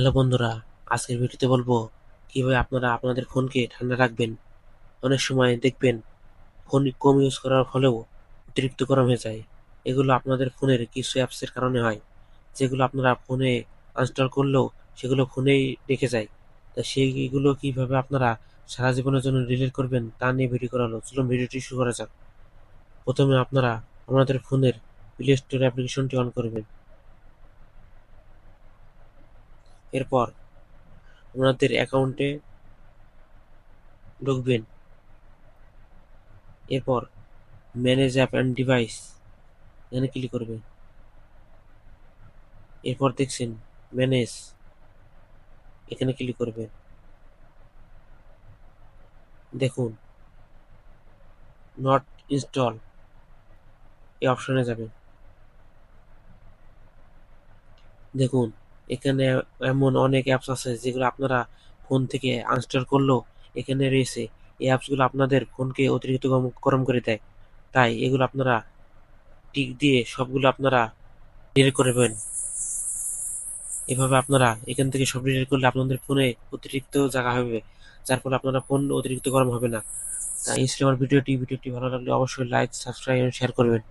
Hello বন্ধুরা, আজকের ভিডিওতে বলব কীভাবে আপনারা আপনাদের ফোনকে ঠান্ডা রাখবেন। অনেক সময় দেখবেন ফোন কম ইউজ করার ফলেও অতিরিক্ত গরম হয়ে যায়। এগুলো আপনাদের ফোনের কিছু অ্যাপসের কারণে হয়, যেগুলো আপনারা ফোনে ইনস্টল করলেও সেগুলো ফোনেই রেখে যায়। তা সেইগুলো কীভাবে আপনারা সারা জীবনের জন্য ডিলিট করবেন তা নিয়ে ভিডিও করা হলো। চলুন ভিডিওটি শুরু করা যাক। প্রথমে আপনারা আপনাদের ফোনের প্লে স্টোর অ্যাপ্লিকেশনটি অন করবেন। এরপর আপনাদের অ্যাকাউন্টে ঢুকবেন। এরপর ম্যানেজ অ্যাপ অ্যান্ড ডিভাইস এখানে ক্লিক করবেন। এরপর দেখছেন ম্যানেজ এখানে ক্লিক করবেন। দেখুন, নট ইনস্টল এই অপশনে যাবেন। দেখুন এখানে এমন অনেক অ্যাপস আছে যেগুলো আপনারা ফোন থেকে আনস্টল করলেও এখানে রয়েছে। এই অ্যাপসগুলো আপনাদের ফোনকে অতিরিক্ত গরম করে দেয়। তাই এগুলো আপনারা টিক দিয়ে সবগুলো আপনারা ডিলিট করবেন এভাবে আপনারা এখান থেকে সব ডিলিট করলে আপনাদের ফোনে অতিরিক্ত জায়গা হবে, যার ফলে আপনারা ফোন অতিরিক্ত গরম হবে না। তাই আমার ভিডিওটি ভিডিওটি ভালো লাগলে অবশ্যই লাইক সাবস্ক্রাইব এবং শেয়ার করবেন।